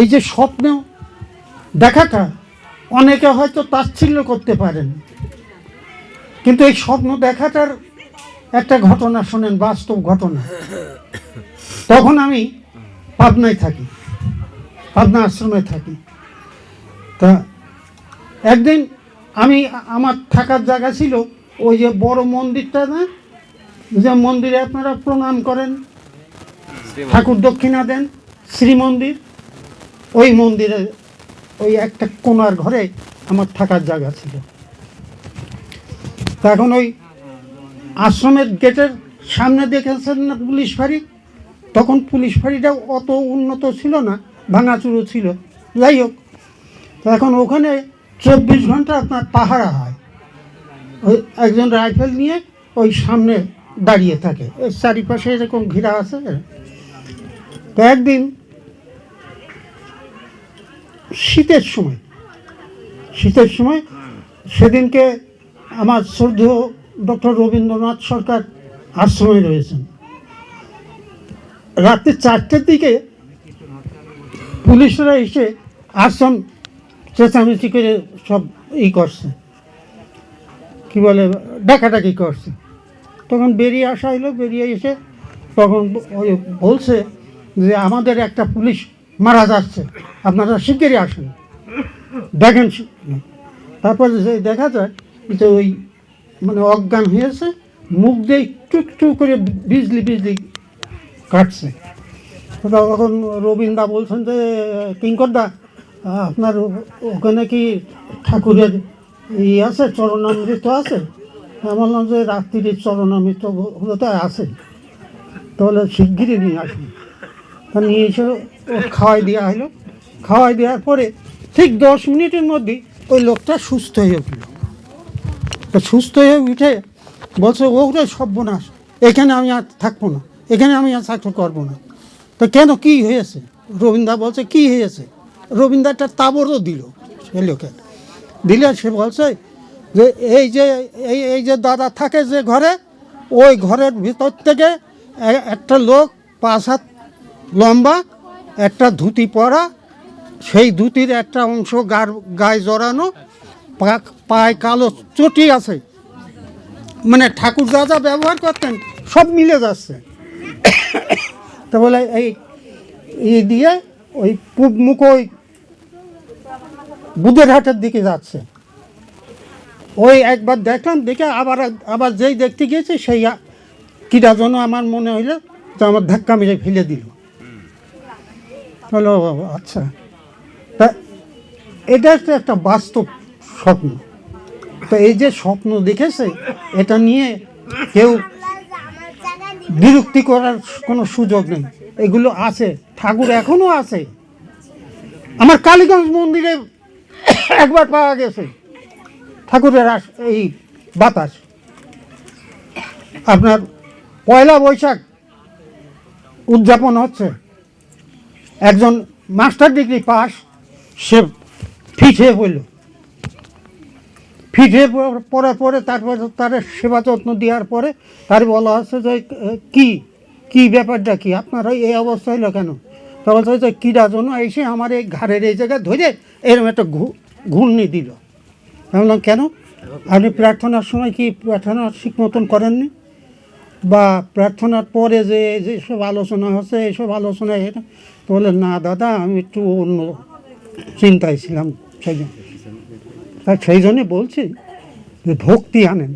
এই যে স্বপ্ন, দেখাটা অনেকে হয়তো তাচ্ছিল্য করতে পারেন। কিন্তু এই স্বপ্ন দেখাটার একটা ঘটনা শোনেন, বাস্তব ঘটনা। তখন আমি পাবনায় থাকি, পাবনা আশ্রমে থাকি। তা একদিন আমি, আমার থাকার জায়গা ছিল ওই যে বড় মন্দিরটা না? যে মন্দিরে আপনারা প্রণাম করেন, ঠাকুর দক্ষিণা দেন শ্রী মন্দির ওই মন্দিরে ওই একটা কোনার ঘরে আমার থাকার জায়গা ছিল। এখন ওই আশ্রমের গেটের সামনে দেখেছেন না পুলিশ ফাঁড়ি? তখন পুলিশ ফাঁড়িটা অত উন্নত ছিল না, ভাঙাচুরো ছিল। যাই হোক এখন ওখানে চব্বিশ ঘণ্টা আপনার পাহারা হয়। ওই একজন রাইফেল নিয়ে ওই সামনে দাঁড়িয়ে থাকে। চারিপাশে এরকম ঘেরা আছে। তো একদিন শীতের সময়। শীতের সময় সেদিনকে আমার শ্রদ্ধেয় ডক্টর রবীন্দ্রনাথ সরকার আশ্রমে রয়েছেন। রাত্রি চারটের দিকে পুলিশরা এসে আশ্রম চেঁচামেচি করে সব ই করছে। কি বলে, ডাকাডাকি করছে। তখন বেরিয়ে আসা হলো, বেরিয়ে এসে তখন বলছে যে আমাদের একটা পুলিশ মারা যাচ্ছে। আপনারা শিগগিরই আসেন। দেখেন তারপরে যে দেখা যায় যে ওই মানে অজ্ঞান হয়েছে, মুখ দিয়ে টুক করে বিজলি বিজলি কাটছে। তখন রবীন্দ্রা বলছেন যে, কিঙ্করদা, আপনার ওখানে কি ঠাকুরের ই আছে, চরণামৃত আছে? আমি বললাম যে, রাত্রির চরণামৃত হলে তো আছে। তাহলে শিগগিরই নিয়ে আসুন। তা নিয়ে এসে খাওয়াই দেওয়া হলো। খাওয়াই দেওয়ার পরে ঠিক দশ মিনিটের মধ্যেই ওই লোকটা সুস্থ হয়ে উঠল। তো সুস্থ হয়ে উঠে বলছে ওরে সর্বনাশ, এখানে আমি আর থাকব না, এখানে আমি আর চাকরি করব না। তো কেন কি হয়েছে? রবীন্দ্র বলছে, কি হয়েছে? রবীন্দ্র একটা তাবরও দিল সে লোকের দিলে সে বলছে যে, এই যে, এই এই যে দাদা থাকে যে ঘরে, ওই ঘরের ভিতর থেকে একটা লোক পাঁচ হাত লম্বা, একটা ধুতি পরা, সেই ধুতির একটা অংশ গার, গায়ে জড়ানো পায়ে কালো চটি আছে। মানে ঠাকুর যা যা ব্যবহার করতেন, সব মিলে যাচ্ছে। তা বলে এই ই দিয়ে ওই পূব মুখ ওই বুধের হাটের দিকে যাচ্ছে। ওই একবার দেখলাম, দেখে আবার আবার যেই দেখতে গিয়েছে, সেই কিটা যেন আমার মনে হইল যে আমার ধাক্কা মেরে ফেলে দিল। হলো আচ্ছা। তা এটা তো একটা বাস্তব স্বপ্ন। তো এই যে স্বপ্ন দেখেছে, এটা নিয়ে কেউ বিরক্তি করার কোনো সুযোগ নেই। এগুলো আছে, ঠাকুর এখনও আছে। আমার কালীগঞ্জ মন্দিরে একবার পাওয়া গেছে, ঠাকুরের এই বাতাস। আপনার পয়লা বৈশাখ উদযাপন হচ্ছে। একজন মাস্টার ডিগ্রি পাস, সে ফিটে পড়ল। ফিটে প- পড়ার পরে তারপর তার সেবা যত্ন দেওয়ার পরে তার বলা হচ্ছে যে, কি কি ব্যাপারটা কি? আপনার এই অবস্থা হলো কেন? তা বলছে যে কীরা জন্য এসে আমার এই ঘাড়ের এই জায়গায় ধরে এরকম একটা ঘূর্ণি দিল। আমি বললাম, কেন? আপনি প্রার্থনার সময় কি প্রার্থনা ঠিক মতন করেননি? বা প্রার্থনার পরে যে যেসব আলোচনা হচ্ছে এইসব আলোচনায় এটা তো বলে, না, দাদা, আমি একটু অন্য চিন্তায় ছিলাম। সেই জন্য। তাই সেই জন্যে বলছি যে ভক্তি আনেন।